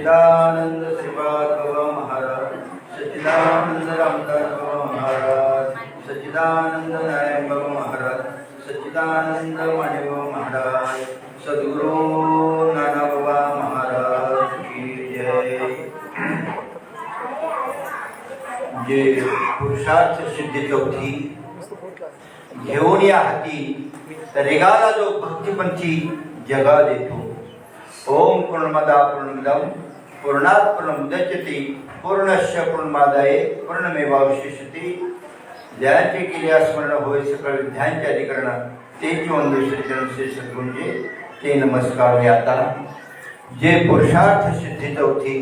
सचिदानंद श्रीपाद बाबा महाराज सचिदानंद रामदास बाबा महाराज सचिदानंद नारायण बाबा महाराज सचिदानंद माने बाबा महाराज सद्गुरु नाना बाबा महाराज की जय। जे पुरुषार्थ सिद्धी चौथी। घेऊन या हाती रेगाला जो भक्तिपंथी जगा देतो। ओम पूर्णमदा पूर्णमिदम पूर्णात पूर्णमुदच्यते पूर्णश पूर्णमादाय पूर्णमेवावशिष्यते। ज्यांचे केले स्मरण होय सकळ विद्यांचे अधिकरण ते जीवन दुसरे श्री म्हणजे ते नमस्कार याता आता जे पुरुषार्थ सिद्धी चौथी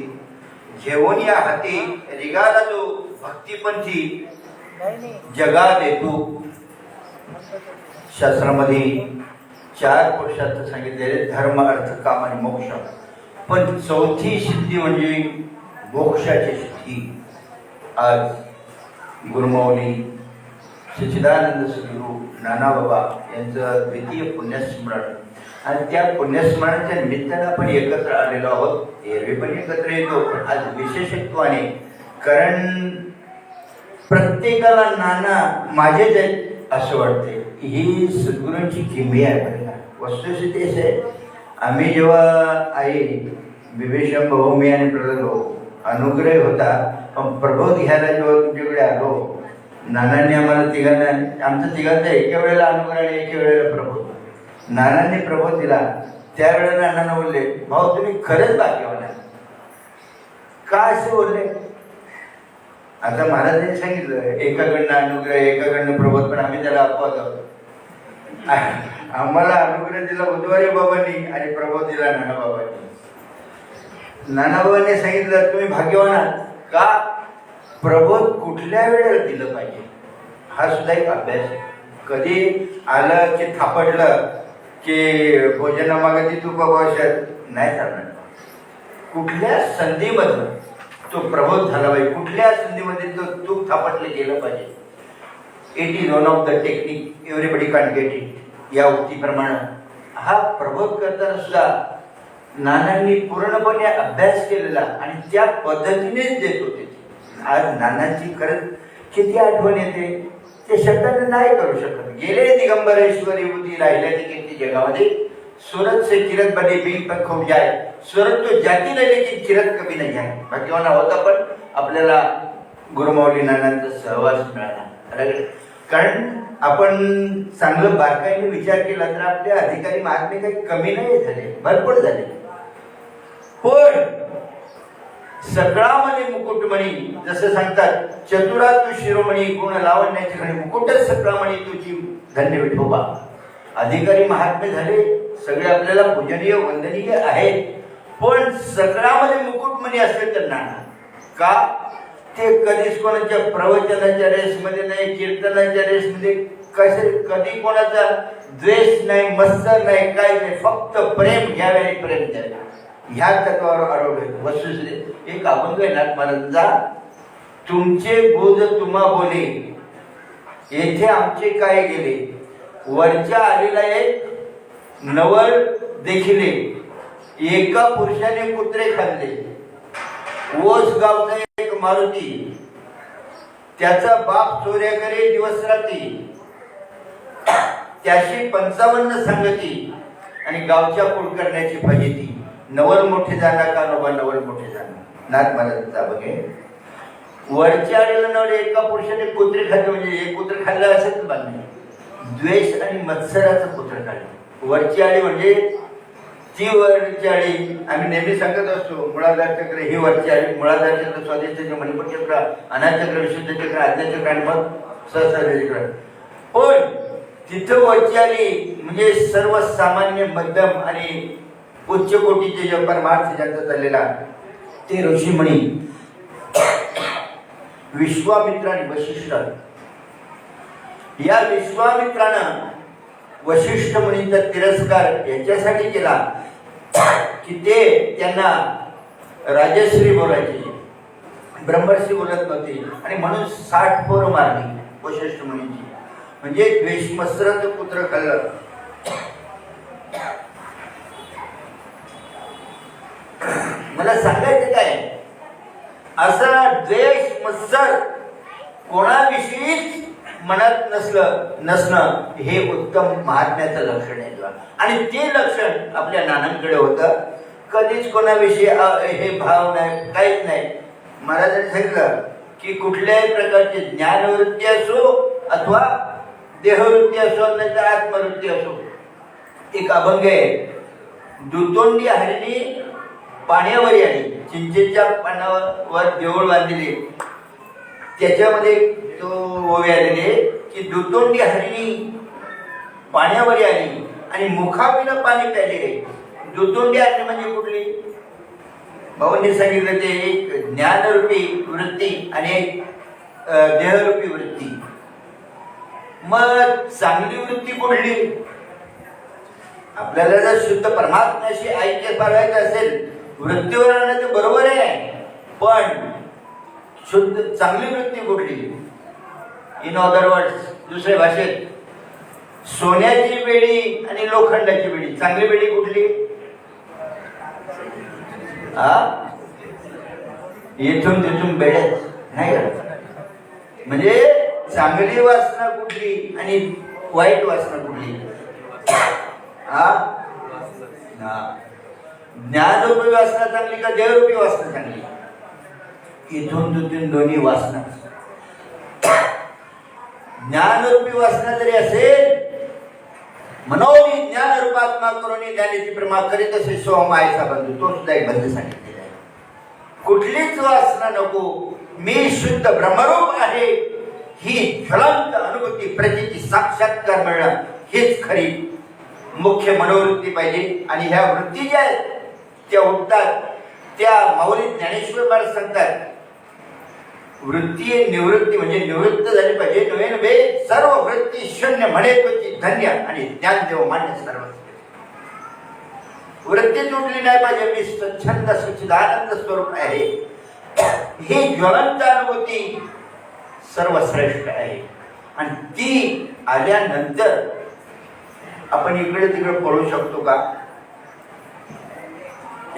घेऊन या हाती रिगाला जो भक्तिपंथी जगा देतो शास्त्रामध्ये चार पुरुषार्थ सांगितलेले धर्म अर्थ काम आणि मोक्ष। पण चौथी सिद्धी म्हणजे मोक्षाची सिद्धी. आज गुरुमौली सच्चिदानंद सद्गुरू नानाबाबा यांचं द्वितीय पुण्यस्मरण. आणि त्या पुण्यस्मरणाच्या निमित्तानं आपण एकत्र आलेलो आहोत. एरवी पण एकत्र येतो पण आज विशेषत्वाने कारण प्रत्येकाला नाना माझेच आहेत असं वाटते ही सद्गुरूंची किमया आहे. वस्तुस्थिती असे आहे आम्ही जेव्हा आई विभीषण भाऊ मी आणि प्रल्हाद भाऊ अनुग्रह होता पण प्रबोध घ्यायला जेव्हा तुमच्याकडे आलो नानांनी आम्हाला तिघांना आमचं तिघांचा एका वेळेला अनुग्रह आणि एका वेळेला प्रबोध. नानांनी प्रबोध दिला. त्यावेळेला नानांना बोलले भाऊ तुम्ही खरंच भाग्यवान आहे. का असे बोलले? आता महाराजांनी सांगितलं एकाकडनं अनुग्रह एकाकडनं प्रबोध पण आम्ही त्याला अपवाद आहोत आम्हाला अनुग्रह दिला बुधवारी बाबांनी आणि प्रभाव दिला नानाबाबांनी नानाबाबांनी सांगितलं तुम्ही भाग्यवान आहात. का? प्रबोध कुठल्या वेळेला दिलं पाहिजे? हा सुद्धा एक अभ्यास आहे. कधी आलं की थापडलं की भोजनामागाची तू बाबा नाही चालणार कुठल्या संधीमधून तो प्रबोध झाला पाहिजे कुठल्या संधीमध्ये तो तूप थापटलं गेलं पाहिजे? It is one of the technique everybody can get it या उक्तीप्रमाणे. हा प्रबोध करताना सुद्धा नानांनी पूर्णपणे अभ्यास केलेला आणि त्या पद्धतीनेच देत होते. आज नानांची खरंच किती आठवण येते. ते शब्दाने नाही करू शकत. गेले दिगंबरेश्वरी होती राहिल्या ते किती जगामध्ये? सूरत से किरत बने बिल पर खूप जाय सूरत तो जाती नाही लेकिन किरत कमी नाही आहे भाग्यवाना होता पण आपल्याला गुरुमाऊली नानांचा सहवास मिळाला. कारण आपण चांगलं बारकाईने विचार केला तर आपले अधिकारी महात्मे काही कमी नाही झाले भरपूर झाले. पण सकळामध्ये मुकुटमणी जसं सांगतात चतुरा तू शिरोमणी गुण लावण्याची घडी मुकुटच सकळामणी तुझी धन्य विठोबा. अधिकारी महात्मे झाले सगळे आपल्याला पूजनीय वंदनीय आहेत. पण सकळामध्ये मुकुटमणी असेल तर नाना. का? ते कधीच कोणाच्या प्रवचनाच्या रेसमध्ये नाही कीर्तनाच्या रेसमध्ये कसे कधी कोणाचा द्वेष नाही मत्सर नाही काय नाही फक्त प्रेम घ्यावे आणि प्रेम द्यावे ह्या तत्वावर आरोग्य वस्तुस्थिती एक अभंग आहे नाथ महाराजांचा तुमचे बोध तुम्हा बोले. येथे आमचे काय गेले? वरच्या आलेला एक नवल देखिले. एका पुरुषाने कुत्रे खाल्ले. ओस गावचा एक मारुती. त्याचा बाप चोऱ्या करे दिवस रात्री. त्याशी पंचावन्न संगती आणि गावच्या पोट करण्याची फजिती. नवर मोठे जाणार का नवा नवर मोठे जाणार नाथ महाराजांचा बघे. वरच्या आलेलं एका पुरुषाने कुत्रे खाल्ले म्हणजे एक कुत्र खाल्लं असेल बांधले द्वेष आणि मत्सराचं पुत्र खाल्लं. वरची आळी म्हणजे ती वरची आळी आम्ही नेहमी सांगत असतो मुळाधार चक्र ही वरची आळी मुळाधार चक्र स्वादेश चक्र मणिपूर चक्र अनाचक्र विशुद्ध चक्र आज्ञा आणि मग सहस्र चक्र. पण तिथं वरची आली म्हणजे सर्वसामान्य मध्यम आणि उच्च कोटीचे जे परमार्थ ज्यांचा चाललेला ते ऋषीमणी विश्वामित्र आणि वशिष्ठ. या विश्वामित्रानं वशिष्ठ मुनीचा तिरस्कार याच्यासाठी केला की ते त्यांना राजश्री बोलायची. ब्रह्मश्री बोलत नव्हती. आणि म्हणून साठ पोर मारली वशिष्ठ मुनीची. म्हणजे द्वेषमस्रत पुत्र कल्ल मला सांगायचं काय? असा द्वेष मत्सर कोणाविषयीच मनात नसलं नसणं हे उत्तम महात्म्याचं लक्षण आहे तुला. आणि ते लक्षण आपल्या नानांकडे होतं. कधीच कोणाविषयी अ- हे भाव नाही काहीच नाही. महाराजांनी सांगितलं की कुठल्याही प्रकारची ज्ञानवृत्ती असो अथवा देहवृत्ती असो नाही आत्मवृत्ती असो. एक अभंग आहे. दुतोंडी हरिणी पाण्यावर आली चिंचेच्या पानावर देऊळ बांधलेले त्याच्यामध्ये तो ओवे आलेले की दुतोंडी हरिणी पाण्यावर आली आणि मुखाविनं पाणी प्यालेले दुतोंडी हरणी म्हणजे कुठली? भाऊंनी सांगितलं ते एक ज्ञानरूपी वृत्ती आणि एक देहरूपी वृत्ती. मग चांगली वृत्ती कुठली? आपल्याला जर शुद्ध परमात्म्याशी ऐक्य पाळायचं असेल वृत्तीवर आणणं ते बरोबर आहे. पण शुद्ध चांगली वृत्ती कुठली. इन अदर वर्ड्स दुसऱ्या भाषेत सोन्याची बेडी आणि लोखंडाची बेडी चांगली बेडी कुठली? हा इथून तिथून बेड्यात नाही म्हणजे चांगली वासना कुठली आणि वाईट वासना कुठली? हा हा. ज्ञानरूपी वासना चांगली का देवरूपी वासना चांगली? इथून तिथून दोन्ही वासना. ज्ञानरूपी वासना जरी असेल मनोनी ज्ञान रूपात्मा करून ज्ञानीची प्रमा करीत असे सोहम आईचा बंधू तो सुद्धा एक बंध सांगितलेला आहे. कुठलीच वासना नको. मी शुद्ध ब्रह्मरूप आहे. ही ज्वलंत अनुभूती प्रतीची साक्षात्कार मिळणं हीच खरी मुख्य मनोवृत्ती पाहिजे. आणि ह्या वृत्ती ज्या आहेत त्या उठतात. त्या माऊली ज्ञानेश्वर महाराज सांगतात वृत्ती निवृत्ती म्हणजे निवृत्त झाली पाहिजे. नवे नवे सर्व वृत्ती शून्य म्हणे धन्य. आणि ज्ञान देव मान्य सर्व. वृत्ती तुटली नाही पाहिजे. मी स्वच्छंद सुचिदानंद स्वरूप आहे. ही ज्वलंत अनुभूती सर्वश्रेष्ठ आहे. आणि ती आल्यानंतर आपण इकडे तिकडे पळू शकतो का?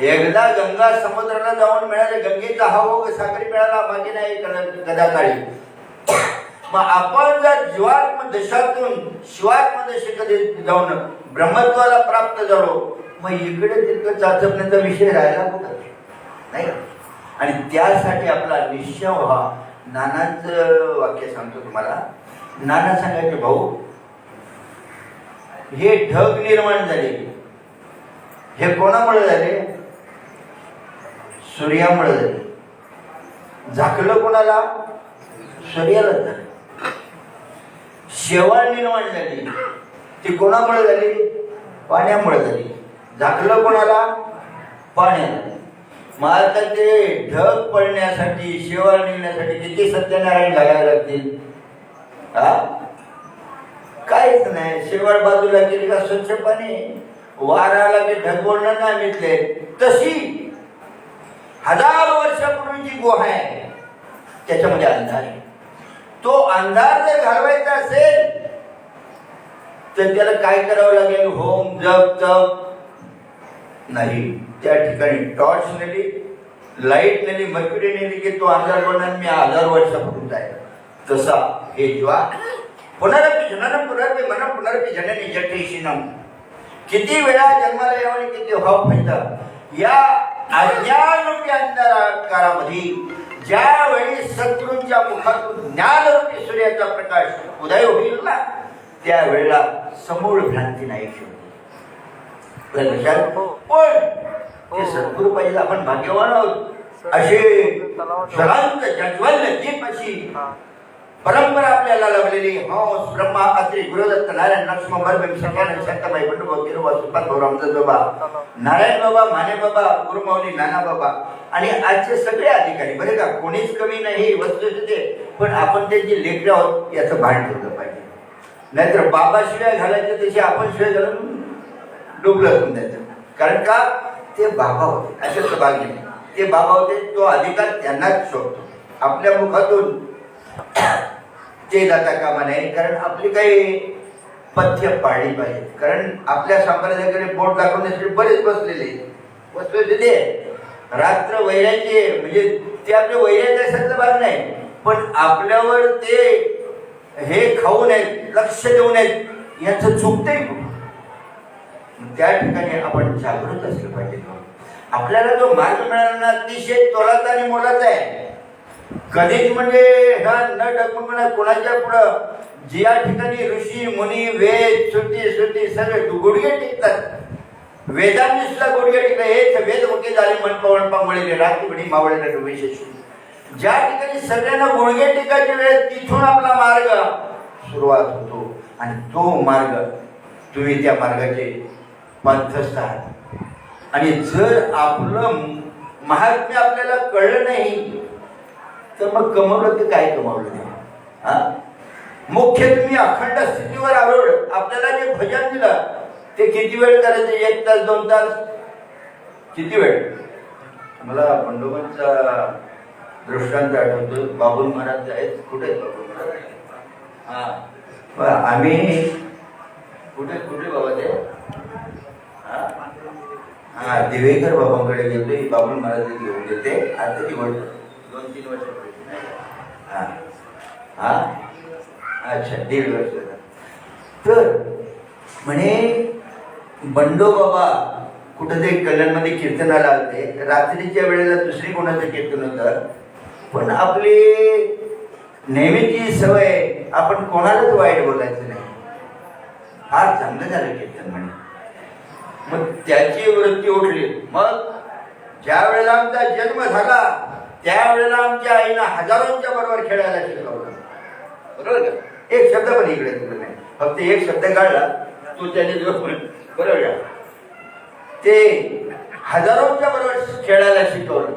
एकदा गंगा समुद्राला जाऊन मिळाले गंगेचा हा ओघ सागरी मिळाला मागे नाही कदा- कदाकाळी. मग आपण जर जीवात्म दशातून शिवात्म दशेकडे जाऊन ब्रह्मत्वाला प्राप्त झालो मग इकडे तिकडे चाचपण्याचा विषय राहिला कुठं? नाही का? आणि त्यासाठी आपला निश्चय व्हा. नानाचं वाक्य सांगतो तुम्हाला. नाना सांगायचे भाऊ हे ढग निर्माण झाले. हे कोणामुळे झाले? सूर्यामुळे झाले. झाकलं कोणाला? सूर्याला झालं. शेवाळ निर्माण झाली. ती कोणामुळे झाली? पाण्यामुळे झाली. झाकलं कोणाला? पाण्याला. मग आता ते ढग पडण्यासाठी शेवाळ निघण्यासाठी किती सत्यनारायण घालावे लागतील? हा काहीच नाही. शेवाळ बाजूला गेली का स्वच्छ पाणी? वाराला की ढगवळण नाही मिटले तशी हजार वर्षापूर्वीची गुहा आहे. त्याच्यामध्ये अंधार आहे. तो अंधार जर घालवायचा असेल तर त्याला काय करावं लागेल? होम जप तप. नाही त्या ठिकाणी टॉर्च नेली लाइट नेली मर्क्युरी नेली की तो अंधार बनणार मी हजार वर्षापूर्वी जाईल तसा हे ज्वा पुनरपी जननम पुनरपी मन पुनरपी जननी जठेशिनम किती वेळा जन्माला यावं किती भाव फायदा या अज्ञानरूपी अंधकारामध्ये ज्या वेळी शत्रूंच्या मुखातून ज्ञानरूपी सूर्याचा प्रकाश उदय होईल ना त्यावेळेला समूळ भ्रांती नाही पण पण ते सद्गुरू पाहिजे आपण भाग्यवान आहोत. असे जज्वल्य दीप अशी परंपरा आपल्याला लावलेली हंस हो, ब्रह्मा अत्रि गुरुदत्त नारायण लक्ष्मण बर्बेम सत्यानंद शांताबाई बंडुभाऊ किरोबा सुपात भाऊ बाबा नारायण बाबा माने बाबा गुरुमाऊली नाना बाबा आणि आजचे सगळे अधिकारी. बरे का कोणीच कमी नाही वस्तुस्थिती पण आपण त्यांची लेकर आहोत याचं भान ठेवलं पाहिजे. नाहीतर बाबा शिवाय घालायचे तसे आपण शिवाय घालून डुबलं होऊन द्यायचं. कारण का? ते बाबा होते असे भाग नाही. ते बाबा होते तो अधिकार त्यांनाच शोधतो आपल्या मुखातून ते जाता कामा नये. कारण आपली काही पथ्य पाळली पाहिजेत कारण आपल्या संप्रदायाकडे बोट दाखवण्यासाठी बरेच बसलेले बसलेले रात्र वैराचे म्हणजे ते आपले वैराचे असायचं भाग नाही. पण आपल्यावर ते हे खाऊ नयेत लक्ष देऊ नयेत याचं चुकतंय त्या ठिकाणी आपण जागृत असलं पाहिजे आपल्याला जो मार्ग मिळाला ना अतिशय तोलाचा आणि मोलाचा आहे. कधीच म्हणजे ह्या न डगमगणं कोणाच्या पुढं? ज्या ठिकाणी ऋषी मुनी वेद श्रुती श्रुती सगळे गुडघे टिकतात. वेदांनी सुद्धा गुडघे टिकले. हेच वेद होते झाले मन पवन पांगळले रात्री मावळेला विशेष. ज्या ठिकाणी सगळ्यांना गुडघे टिकायची वेळ तिथून आपला मार्ग सुरुवात होतो. आणि तो मार्ग तुम्ही त्या मार्गाचे पंथस्थ आहात आणि जर आपलं महात्म्य आपल्याला कळलं नाही तर मग कमवलं ते काय कमावलं नाही? हा? मुख्य तुम्ही अखंड स्थितीवर आवड आपल्याला जे भजन दिलं ते किती वेळ करायचं? एक तास दोन तास? किती वेळ? मला पंडोबांचा दृष्टांत आठवतो. बाबुल महाराज आहेत. कुठे आहेत बाबुल महाराज? हा. मग आम्ही कुठे कुठे बाबा ते? हा? दिवेकर बाबांकडे गेलो बाबुल महाराज घेऊन गेले आता ती दोन तीन वर्षापूर्वी हां. हा? अच्छा दीड वर्ष तर म्हणे बंडो बाबा कुठेतरी कल्याणमध्ये कीर्तनाला आलते. रात्रीच्या वेळेला दुसरी कोणाचं कीर्तन होतं? पण आपली नेहमीची सवय आपण कोणालाच वाईट बोलायचं नाही. फार चांगलं झालं कीर्तन म्हणे. मग त्याची वृत्ती उठली. मग ज्या वेळेला आमचा जन्म झाला त्यावेळेला आमच्या आईनं हजारोंच्या बरोबर खेळायला शिकवलं. बरोबर का? एक शब्द पण इकडे तिकडे नाही. फक्त एक शब्द काढला तो त्याने जो बरोबर का? ते हजारोंच्या बरोबर खेळायला शिकवलं.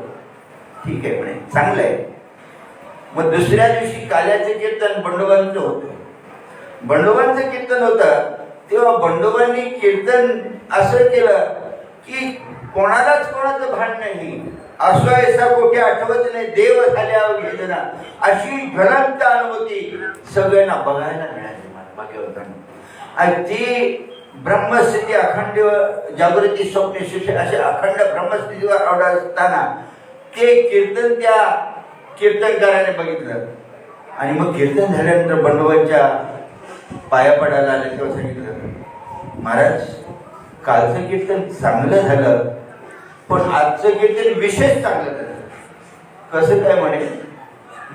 ठीक आहे म्हणे चांगलं आहे. मग दुसऱ्या दिवशी काल्याचं कीर्तन बंडोबांचं होतं. बंडोबांचं कीर्तन होतं. तेव्हा बंडोबांनी कीर्तन असं केलं की कोणालाच कोणाचं भान नाही. असो ऐसा कोठे आठवत नाही देव झाल्यावर वेदना अशी ज्वलंत अनुभूती सगळ्यांना बघायला मिळाली मला होताना. आणि ती ब्रह्मस्थिती अखंड जागृती स्वप्न शिष्य असे अखंड ब्रह्मस्थितीवर आवडत असताना ते कीर्तन त्या कीर्तनकाराने बघितलं. आणि मग कीर्तन झाल्यानंतर बंडोबांच्या पाया पडायला आले तेव्हा सांगितलं महाराज कालचं कीर्तन चांगलं झालं पण आजचं कीर्तन विशेष चांगलं झालं. कसं काय म्हणे?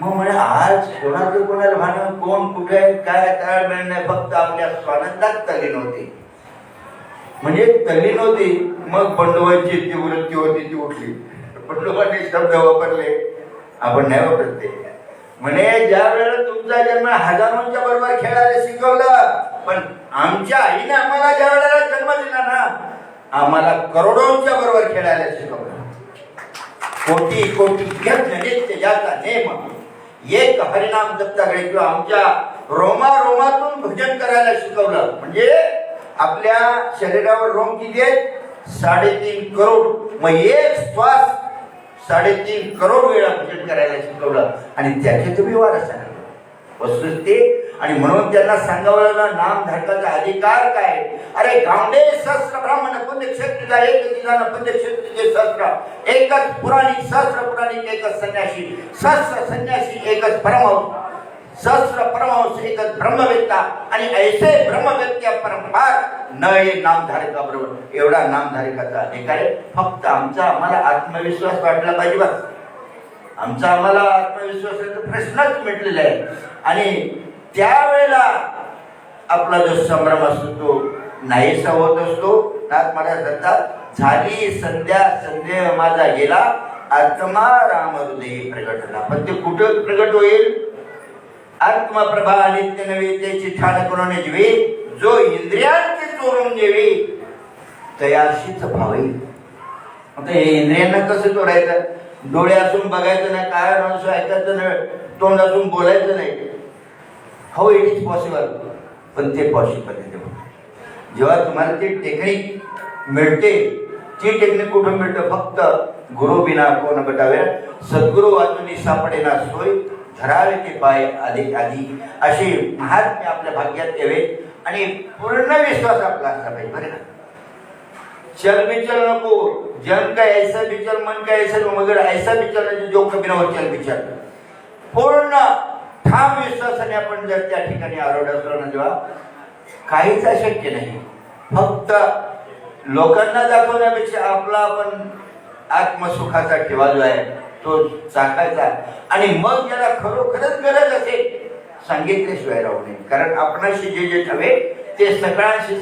मग म्हणे आज कोणाचं कोणाला भान कोण कुठे आहे, काय ताळमेळ नाही फक्त आपल्या स्वानंदात तली नव्हती म्हणजे तली होती मग बंडोबांची ती वृत्ती होती ती उठली. बंडोबांनी शब्द वापरले आपण नाही वापरत ते. म्हणे ज्या वेळेला तुमचा जन्म हजारोंच्या बरोबर खेळायला शिकवलं पण आमच्या आईने आम्हाला ज्या वेळेला जन्म दिला ना आम्हाला करोडोंच्या बरोबर खेळायला शिकवलं. कोटी कोटी यज्ञ याचा नेम एक हरिनाम दत्ताकडे किंवा आमच्या रोमा रोमातून भजन करायला शिकवलं. म्हणजे आपल्या शरीरावर रोम किती आहेत? साडेतीन करोड. मग एक श्वास साडेतीन करोड वेळा भजन करायला शिकवलं. आणि त्याचे तुम्ही वारस आहे. वस्तुस्थिती आणि म्हणून त्यांना सांगावं नामधारकाचा नाम धारकाचा अधिकार काय? अरे गावडे सहस्र ब्राह्मण पुण्यक्षेत्रीचा एक दिलान पुण्यक्षेत्रीचे सहस्र. एकच पुराणिक सहस्र पुराणिक एकच संन्यासी. सहस्र संन्यासी एकच परमहंस. सहस्र परमहंस एकच ब्रह्मवेत्ता. आणि ऐसे ब्रह्मवेत्या परंपार न हे नामधारका बरोबर एवढा नामधारकाचा अधिकार आहे. फक्त आमचा आम्हाला आत्मविश्वास वाटला पाहिजे बस. आमचा आम्हाला आत्मविश्वासाचा प्रश्नच मिटलेला आहे. आणि त्यावेळेला आपला जो संभ्रम असतो तो नाहीसा होत असतो. नाथ महाराज म्हणतात झाली संध्या संदेह माझा गेला आत्मा राम हृदय प्रगटला. पण ते कुठं प्रगट होईल? आत्मप्रभा नित्य नवे त्याची ठाण करून जेवी जो इंद्रियांचे चोरून जेवी तयाशीच भावी आता हे इंद्रियांना कसं चोरायचं? डोळे असून बघायचं नाही काय माणूस ऐकायचं नाही तोंड असून बोलायचं नाही. हो इट इज पॉसिबल पण ते पॉसिबल आहे तेव्हा. जेव्हा तुम्हाला ती टेक्निक मिळते ती टेक्निक कुठून मिळतं? फक्त गुरु बिना कोण बटावे सद्गुरु वाचून सापडेना सोय धरावे ते पाय आधी आधी. अशी महात्म्य आपल्या भाग्यात यावे आणि पूर्ण विश्वास आपला असला पाहिजे बरे ना चल बिचल नको. जन का ऐसा बिचल मन का ऐसा मगर ऐसा बिचल जो कभी ना चल बिचल. पूर्ण ठाम विश्वासाने आपण जर त्या ठिकाणी आरोड असलो ना जेव्हा काहीच अशक्य नाही. फक्त लोकांना दाखवण्यापेक्षा आपला आपण आत्मसुखाचा ठेवा जो आहे तो चाकायचा आणि मग ज्याला खरोखरच गरज असेल सांगितल्याशिवाय राहू नये. कारण आपणाशी जे जे ठवे ते सगळ्यांशी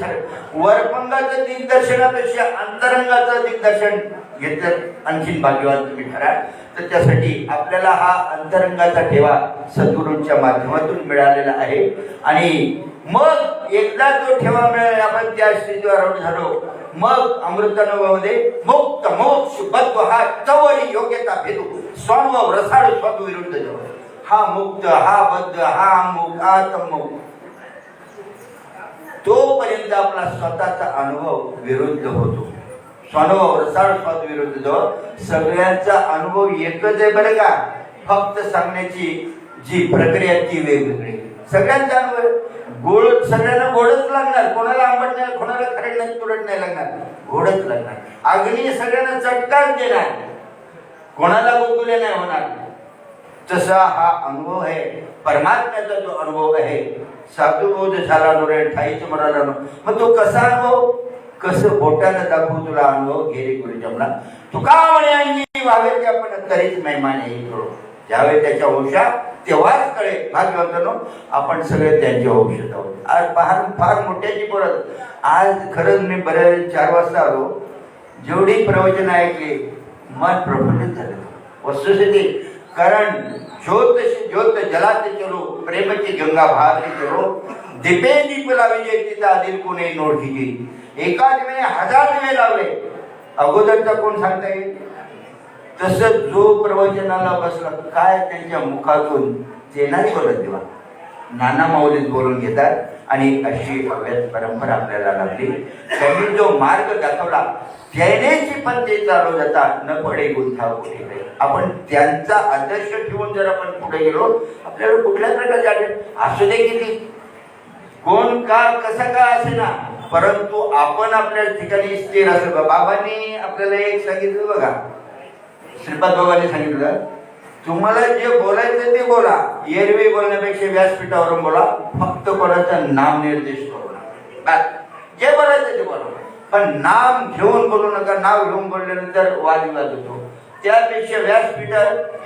वरपंगाचं दिग्दर्शनापेक्षा अंतरंगाचं दिग्दर्शन घेतलं आणखीन भाग्यवान तुम्ही ठरा तर त्यासाठी आपल्याला हा अंतरंगाचा ठेवा सद्गुरूंच्या माध्यमातून मिळालेला आहे. आणि मग एकदा तो ठेवा मिळाला आपण त्या स्थितीवर झालो. मग अमृतानुभवामध्ये मुक्त मोक्ष बद्व हा चवळी योग्यता भेदू. स्वाम रसाळ स्वत विरुद्ध जवळ. हा मुक्त हा बद्ध हा मुक्त हा तमुक तोपर्यंत आपला स्वतःचा अनुभव विरुद्ध होतो. स्वानुभव रसाळ स्वाद विरुद्ध जो सगळ्यांचा अनुभव एकच आहे बरं का. फक्त सांगण्याची जी प्रक्रिया ती वेगवेगळी. सगळ्यांचा अनुभव गोळ गोड सगळ्यांना गोडच लागणार. कोणाला आंबट नाही कोणाला खरड नाही तुरट नाही लागणार. गोडच लागणार. अग्नी सगळ्यांना चटकाच देणार. कोणाला गोकुले नाही होणार. तसा हा अनुभव आहे. परमात्म्याचा जो अनुभव आहे साधुबोध झाला नोरे ठाईच म्हणाला नो मग तो कसा अनुभव? कसं बोटानं दाखवू तुला अनुभव? घेरे गुरु जमला. तुका म्हणे अंगी व्हावे ते आपण तरीच मेहमान येईल करू ज्यावेळी त्याच्या वंशा तेव्हाच कळे भाग्यवंतनो आपण सगळे त्यांचे औषध आहोत. आज फार फार मोठ्याची परत आज खरंच मी बऱ्याच चार वाजता आलो. जेवढी प्रवचन ऐकली मन प्रफुल्लित झालं. वस्तुस्थिती कारण ज्योत ज्योत जलाते चलो. प्रेमची गंगा भाते चलो दीपे दीप लाविले तिचा आदिल कोणी नोडकीची एका दिवे हजार दिवे लावले अगोदरचा कोण सांगता येईल? तसं जो प्रवचनाला बसला काय त्यांच्या मुखातून? ते नाही बोलत तेव्हा नाना माऊलीत बोलून घेतात आणि अशी अव्यात परंपरा आपल्याला लागली. त्यांनी जो मार्ग दाखवला त्यानेची पण ते चालू जाता न पडे गुंथा कुठे आपण त्यांचा आदर्श ठेवून जर आपण पुढे गेलो आपल्याला कुठल्या प्रकारचे आढळ असू दे किती कोण का कसा का असे ना परंतु आपण आपल्या ठिकाणी स्थिर असेल बाबांनी आपल्याला एक सांगितलं बघा. श्रीपाद बाबांनी सांगितलं तुम्हाला जे बोलायचं ते बोला. एरवी बोलण्यापेक्षा व्यासपीठावरून बोला. फक्त कोणाचं नाम निर्देश करू नका. जे बोलायचं ते बोला. पण नाम घेऊन बोलू नका नाव घेऊन बोलल्यानंतर वादविवाद होतो. त्यापेक्षा व्यासपीठ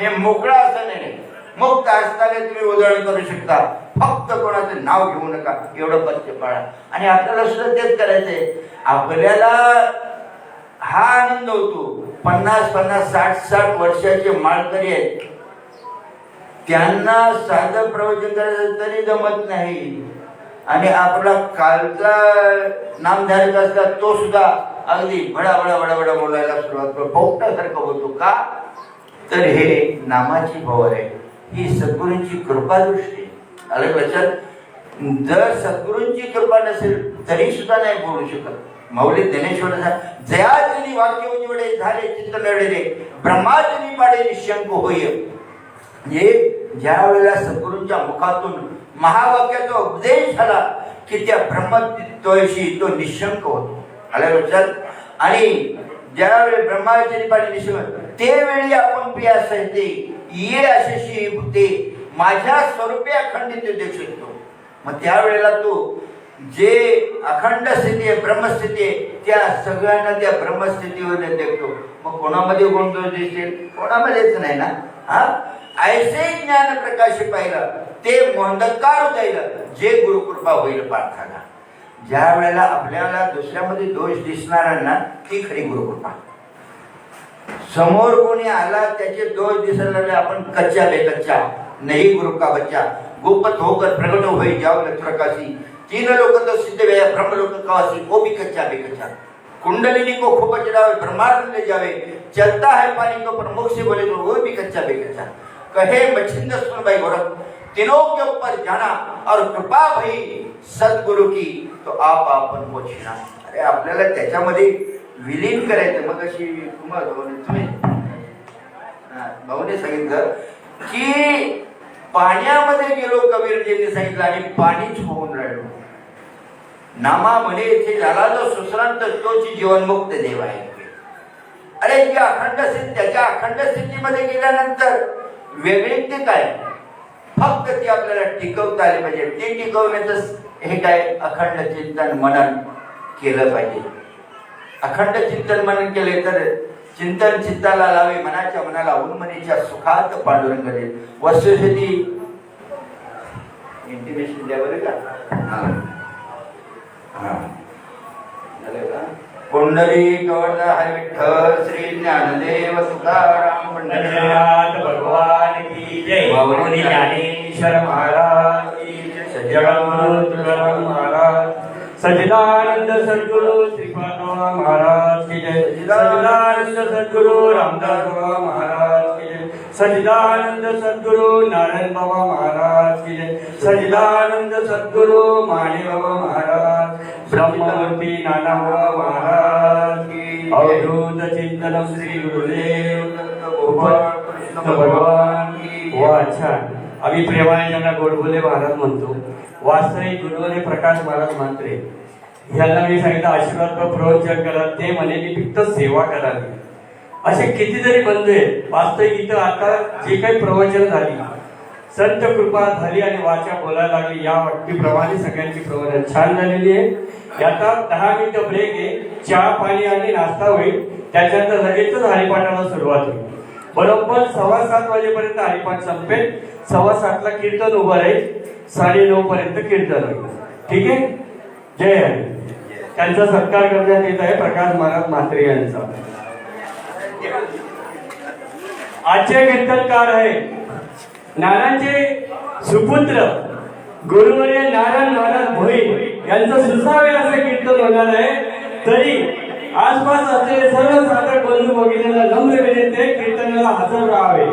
हे मोकळं असं नाही. मुक्त असताना तुम्ही उधळण करू शकता. फक्त कोणाचं नाव घेऊ नका एवढं पथ्य पाळा. आणि आपल्याला सुद्धा तेच करायचंय. आपल्याला हा आनंद होतो. पन्नास पन्नास साठ साठ वर्षाचे माळकरी आहेत. त्यांना साधं प्रवचन करायचं तरी जमत नाही. आणि आपला कालचा नामधारक असतात तो सुद्धा अगदी भडा भडा भडा भडा बोलायला सुरुवात करतो पोपटासारखं होतो का? तर हे नामाची भाव आहे. ही सद्गुरूंची कृपा दृष्टी आलं लक्षात जर सद्गुरूंची कृपा नसेल तरी सुद्धा नाही बोलू शकत. माऊली ज्ञानेश्वर जयाजनी वाक्य उजवडे झाले चित्त लढले ब्रह्माजनी पाडे निशंक होय. म्हणजे ज्या वेळेला सद्गुरूंच्या मुखातून महावाक्याचा उपदेश झाला की त्या ब्रह्मत्वशी तो निशंक होतो. आल्या लक्षात आणि ज्यावेळी ब्रह्माचरी पाणी निशंक ते वेळी आपण पिया असते ये अशी भूते माझ्या स्वरूपे अखंडित देखील मग त्यावेळेला तो जे अखंड स्थिती आहे ब्रह्मस्थिती आहे त्या सगळ्यांना त्या ब्रह्मस्थितीवर देखतो. मग कोणामध्ये गोंधळ दिसेल कोणामध्येच नाही ना? हा? ऐसे ज्ञान प्रकाश पाहिलं ते मोहंदकार जाईल जे गुरुकृपा होईल पार्थाला. ज्या वेळेला आपल्याला दुसऱ्यामध्ये दोष दिसणार ना ती खरी गुरुकृपा. समोर कोणी आला त्याचे दोष दिसायला आपण कच्चा बेकच्चा नाही गुरु का बच्चा. गुप्त होकर प्रगट होई जाऊ प्रकाशी. तीन लोक तो सिद्ध वे ब्रह्म लोक कवासी वो भी कच्चा बेकच्चा कुंडलिनी को खूब चढ़ावे ब्रह्मांड ले जावे चलता है पानी को पर मुख से बोले तो वो भी कच्चा बेकच्चा कहे मच्छिंद सुन भाई गोरख तीनों के ऊपर जाना और कृपा भई सदगुरु की तो आप आपण को छिना अरे आपल्याला त्याच्यामध्ये विलीन करायचं मग अशी तुम्हाला तुम्ही हा, भाऊने सांगितलं की पाण्यामध्ये गेलो कबीरजींनी सांगितलं आणि पाणीच होऊन राहिलो नामा म्हणे येथे झाला जो सुसरांत तोची जीवनमुक्त देव आहे. अरे जी अखंड स्थिती त्याच्या अखंड स्थितीमध्ये गेल्यानंतर वेगळी ते काय? फक्त ती आपल्याला टिकवता आली पाहिजे. ती टिकवण्याचं हे काय? अखंड चिंतन मनन केलं पाहिजे. अखंड चिंतन मनन केले तर चिंतन चित्ताला लावे मनाच्या मनाला उन्मनीच्या सुखात पांडुरंग दे वस्तुस्थिती इंटिमेशन द्या बरं का? हरी विठ्ठल श्री ज्ञानदेव तुकाराम पंढरीनाथ भगवान की जय. मुनी ज्ञानेश्वर महाराज की जय. जगद्गुरु तुकाराम महाराज. सच्चिदानंद सद्गुरु श्रीपाद महाराज की जय. सच्चिदानंद सद्गुरु रामदास बाबा महाराज की जय. सच्चिदानंद सद्गुरु नारायण बाबा महाराज की जय. सच्चिदानंद सद्गुरु माने बाबा महाराज ब्रह्ममूर्ती नाना महाराज अवधूत चिंतन श्री गुरुदेव भगवान वा छान। आम्ही प्रेमाने ज्यांना गोडबोले महाराज म्हणतो वास्तविक गुरुवरे प्रकाश महाराज मात्रे ह्यांना मी सांगितलं आशीर्वाद प्रवचन करा. ते म्हणे मी फक्त सेवा करावी. असे कितीतरी बंधू आहेत. वास्तविक इथं आता जे काही प्रवचन झाली संत कृपा झाली आणि वाचा बोलायला लागली. या वाटणीप्रमाणे सगळ्यांची प्रवचन छान झालेली आहे. आता दहा मिनिटं ब्रेक आहे. चहा पाणी आणि नाश्ता होईल. त्याच्यानंतर लगेचच हरिपाठाला सुरुवात होईल. बरोबर सव्वा सात वाजेपर्यंत हरिपाठ संपेल. सव्वा सातला कीर्तन उभं राहील. साडे नऊ पर्यंत कीर्तन होईल. ठीक आहे? जय हरी. त्यांचा सत्कार करण्यात येत आहे प्रकाश महाराज म्हात्रे यांचा. आजचे कीर्तनकार आहे नारायणचे सुपुत्र गुरुवर्य नारायण महाराज भोई यांचं सुसावे असं कीर्तन होणार आहे. तरी आसपास असलेले सर्व साधक बंधू भगिनींना नम्र विनंती आहे, कीर्तनाला हजर राहावे.